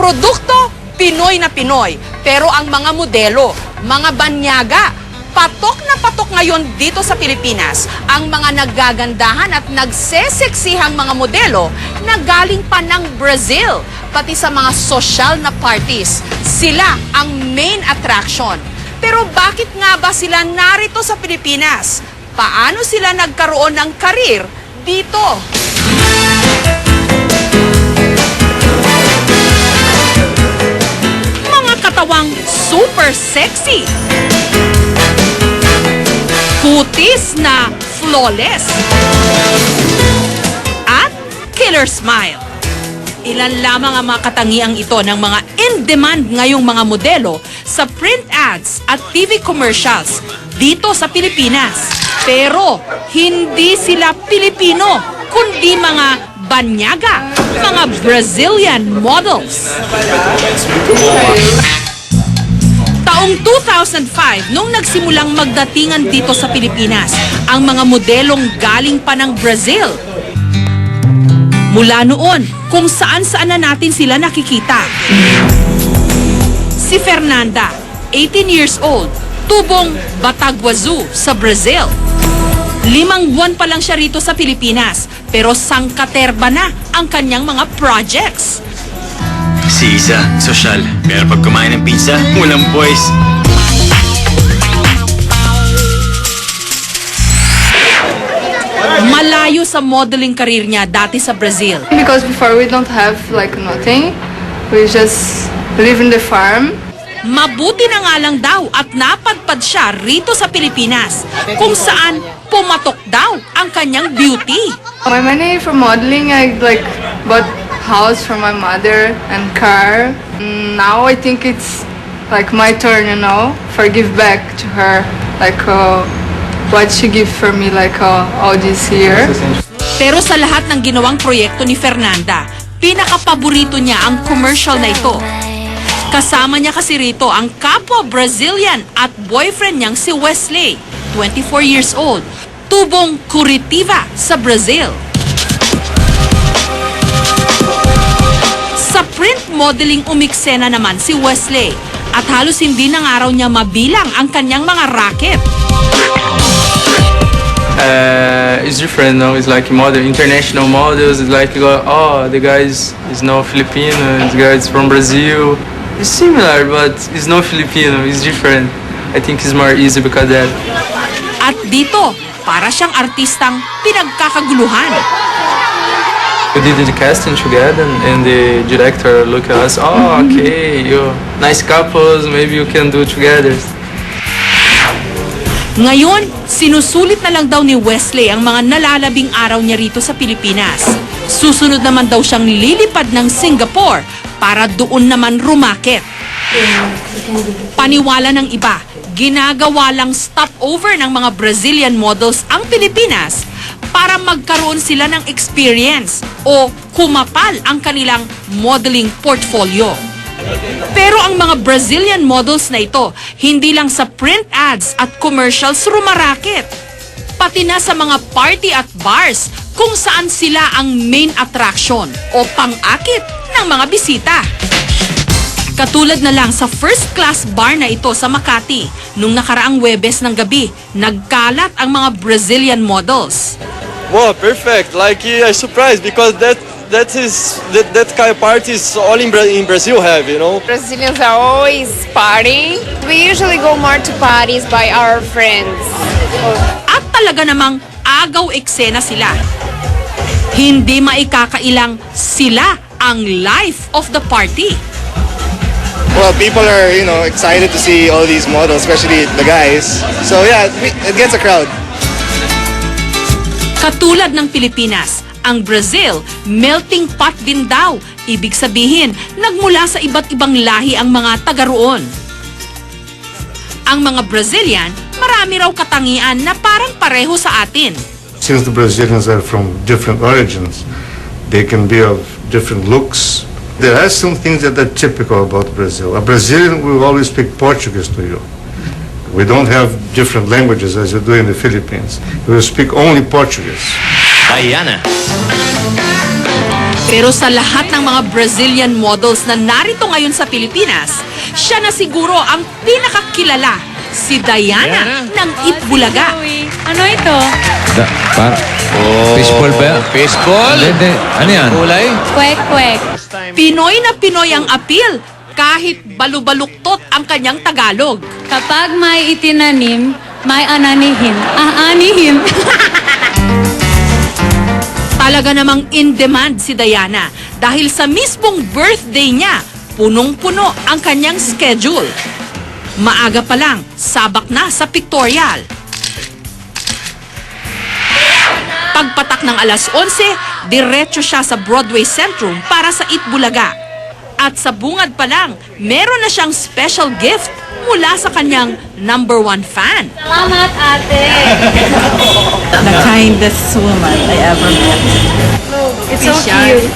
produkto, Pinoy na Pinoy. Pero ang mga modelo, mga banyaga, patok na patok ngayon dito sa Pilipinas ang mga nagagandahan at nagseseksihang mga modelo na galing pa ng Brazil, pati sa mga social na parties. Sila ang main attraction. Pero bakit nga ba sila narito sa Pilipinas? Paano sila nagkaroon ng karir dito? Mga katawang super sexy. Kutis na flawless. At killer smile. Ilan lamang ang mga katangiang ito ng mga in-demand ngayong mga modelo sa print ads at TV commercials dito sa Pilipinas. Pero hindi sila Pilipino, kundi mga banyaga, mga Brazilian models. Taong 2005, nung nagsimulang magdatingan dito sa Pilipinas, ang mga modelong galing pa ng Brazil. Mula noon, kung saan-saan na natin sila nakikita. Si Fernanda, 18 years old, tubong Bataguazu sa Brazil. Limang buwan pa lang siya rito sa Pilipinas, pero sangkaterba na ang kanyang mga projects. Si Isa, sosyal. Pero pag kumain ng pizza, walang boys. Malayo sa modeling career niya dati sa Brazil. Because before we don't have like nothing, we just live in the farm. Mabuti na nga lang daw at napadpad siya rito sa Pilipinas kung saan pumatok daw ang kanyang beauty. My money for modeling, I like bought house for my mother and car. Now I think it's like my turn, you know, for give back to her, like uh, what she give for me, like uh, all this year. Pero sa lahat ng ginawang proyekto ni Fernanda, pinakapaborito niya ang commercial na ito. Kasama niya kasi rito ang kapwa Brazilian at boyfriend niyang si Wesley, 24 years old, tubong Curitiba sa Brazil. Modeling umiksena naman si Wesley at halos hindi nang araw niya mabilang ang kanyang mga racket. uh, it's different now. It's like model, international models. It's like oh, the guy is, is no Filipino. The guy is from Brazil. It's similar, but it's no Filipino. It's different. I think it's more easy because that. At dito, para siyang artistang pinagkakaguluhan. We did the casting together, and the director looked at us. Oh, okay, you nice couples. Maybe you can do together. Ngayon, sinusulit na lang daw ni Wesley ang mga nalalabing araw niya rito sa Pilipinas. Susunod naman daw siyang lilipad ng Singapore para doon naman rumakit. Paniwala ng iba, ginagawa lang stopover ng mga Brazilian models ang Pilipinas para magkaroon sila ng experience o kumapal ang kanilang modeling portfolio. Pero ang mga Brazilian models na ito, hindi lang sa print ads at commercials rumarakit. Pati na sa mga party at bars kung saan sila ang main attraction o pang-akit ng mga bisita. Katulad na lang sa first class bar na ito sa Makati, nung nakaraang Webes ng gabi, nagkalat ang mga Brazilian models. Wow, perfect. Like I'm surprised because that that is that, that kind of parties all in, Bra- in Brazil have, you know. Brazilians are always partying. We usually go more to parties by our friends. At talaga namang agaw eksena sila. Hindi maikakailang sila ang life of the party. well, people are you know excited to see all these models, especially the guys. So yeah, it gets a crowd. Katulad ng Pilipinas, ang Brazil, melting pot din daw. Ibig sabihin, nagmula sa iba't ibang lahi ang mga taga roon. Ang mga Brazilian, marami raw katangian na parang pareho sa atin. since the Brazilians are from different origins, they can be of different looks. There are some things that are typical about Brazil. A Brazilian will always speak Portuguese to you. We don't have different languages as you do in the Philippines. We will speak only Portuguese. Diana. Pero sa lahat ng mga Brazilian models na narito ngayon sa Pilipinas, siya na siguro ang pinakakilala, si Diana, ng Itbulaga. Ano ito? Da, para. Fishball ba? yan? Baseball? Hindi, hindi. Ano yan? Kulay? Kwek-kwek. Pinoy na Pinoy ang appeal, kahit balubaluktot ang kanyang Tagalog. Kapag may itinanim, may ananihin. Ah, anihin. Talaga namang in demand si Diana dahil sa mismong birthday niya, punong-puno ang kanyang schedule. Maaga pa lang, sabak na sa pictorial. Pagpatak ng alas 11, diretso siya sa Broadway Centrum para sa Itbulaga. At sa bungad pa lang, meron na siyang special gift mula sa kanyang number one fan. Salamat, ate. the kindest woman I ever met. It's so cute.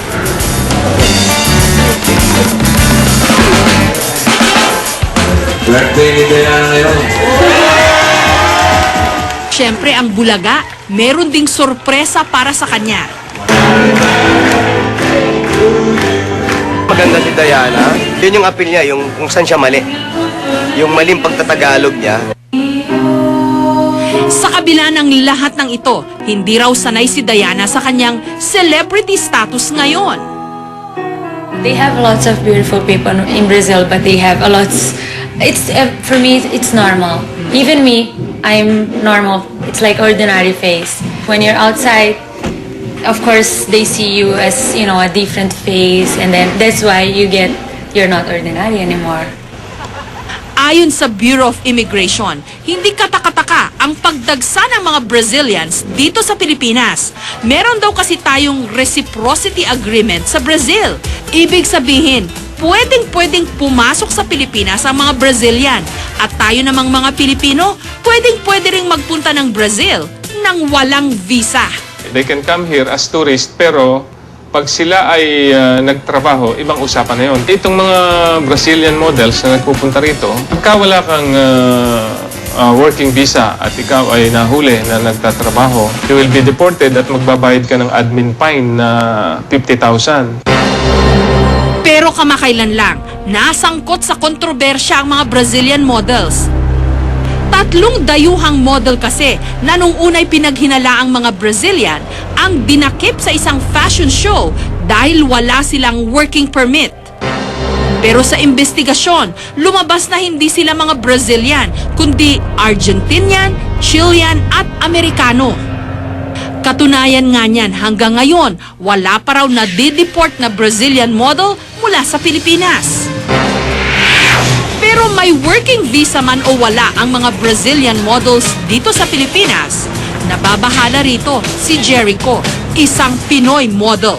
Birthday ni Diana ngayon. Siyempre, ang Bulaga, meron ding sorpresa para sa kanya. Maganda si Diana. Yun yung appeal niya, yung kung saan siya mali. Yung maling pagtatagalog niya. Sa kabila ng lahat ng ito, hindi raw sanay si Diana sa kanyang celebrity status ngayon. They have lots of beautiful people in Brazil, but they have a lot. It's uh, for me, it's normal. Even me, I'm normal. It's like ordinary face. When you're outside, of course, they see you as you know a different face, and then that's why you get you're not ordinary anymore. Ayon sa Bureau of Immigration, hindi katakataka ang pagdagsa ng mga Brazilians dito sa Pilipinas. Meron daw kasi tayong reciprocity agreement sa Brazil. Ibig sabihin, pwedeng-pwedeng pumasok sa Pilipinas ang mga Brazilian at tayo namang mga Pilipino, pwedeng-pwede ring magpunta ng Brazil nang walang visa. They can come here as tourist pero pag sila ay ah, nagtrabaho, ibang usapan na yun. Itong mga Brazilian models na nagpupunta rito, pagka wala kang ah, ah, working visa at ikaw ay nahuli na nagtatrabaho, you will be deported at magbabayad ka ng admin fine na 50,000. Pero kamakailan lang, nasangkot sa kontrobersya ang mga Brazilian models. Tatlong dayuhang model kasi na nung unay pinaghinala ang mga Brazilian ang dinakip sa isang fashion show dahil wala silang working permit. Pero sa investigasyon, lumabas na hindi sila mga Brazilian, kundi Argentinian, Chilean at Amerikano. Katunayan nga niyan, hanggang ngayon, wala pa raw na deport na Brazilian model mula sa Pilipinas. Pero may working visa man o wala ang mga Brazilian models dito sa Pilipinas, nababahala rito si Jericho, isang Pinoy model.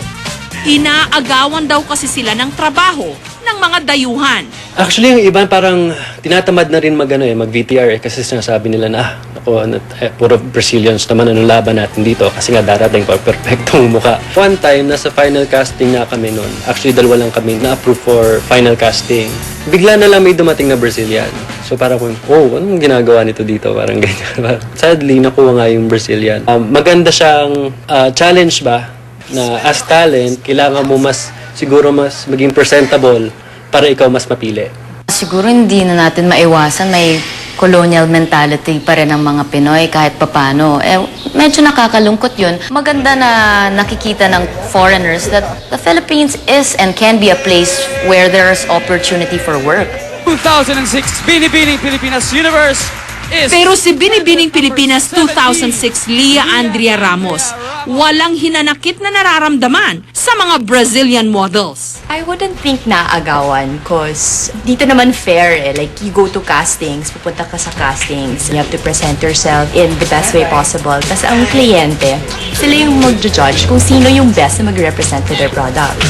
Inaagawan daw kasi sila ng trabaho ng mga dayuhan. Actually, yung iba parang tinatamad na rin mag, ano, eh, mag VTR eh, kasi sinasabi nila na, ako, ano, eh, puro Brazilians naman, anong laban natin dito kasi nga darating pa perfectong mukha. One time, nasa final casting na kami noon. Actually, dalawa lang kami na-approve for final casting. Bigla na lang may dumating na Brazilian. So parang kung, oh, anong ginagawa nito dito? Parang ganyan. Sadly, nakuha nga yung Brazilian. Um, maganda siyang ah, challenge ba na as talent, kailangan mo mas, siguro mas maging presentable para ikaw mas mapili. Siguro hindi na natin maiwasan may colonial mentality pa rin ng mga Pinoy kahit papano. Eh, medyo nakakalungkot yun. Maganda na nakikita ng foreigners that the Philippines is and can be a place where there's opportunity for work. 2006 Binibining Pilipinas Universe is Pero si Binibining Pilipinas 2006 Lia Andrea Ramos, walang hinanakit na nararamdaman sa mga Brazilian models. I wouldn't think naagawan cause dito naman fair eh. Like, you go to castings, pupunta ka sa castings, you have to present yourself in the best way possible. Tapos ang kliyente, sila yung mag-judge kung sino yung best na mag-represent to their product.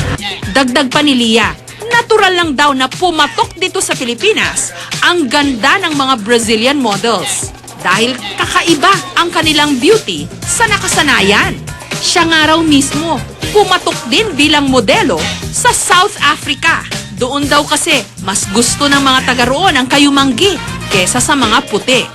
Dagdag pa ni Lia, natural lang daw na pumatok dito sa Pilipinas ang ganda ng mga Brazilian models. Dahil kakaiba ang kanilang beauty sa nakasanayan. Siya nga raw mismo, pumatok din bilang modelo sa South Africa. Doon daw kasi mas gusto ng mga taga roon ang kayumanggi kesa sa mga puti.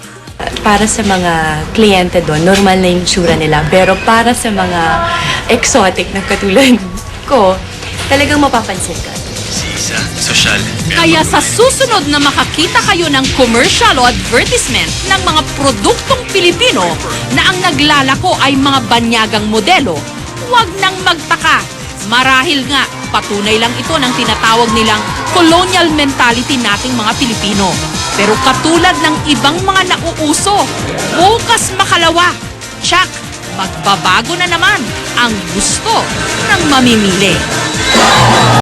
Para sa mga kliyente doon, normal na yung tsura nila. Pero para sa mga exotic na katulad ko, talagang mapapansin ka. Sisa, sosyal. Kaya sa susunod na makakita kayo ng commercial o advertisement ng mga produktong Pilipino na ang naglalako ay mga banyagang modelo, huwag nang magtaka. Marahil nga, patunay lang ito ng tinatawag nilang colonial mentality nating mga Pilipino. Pero katulad ng ibang mga nauuso, bukas makalawa, tsak, magbabago na naman ang gusto ng mamimili.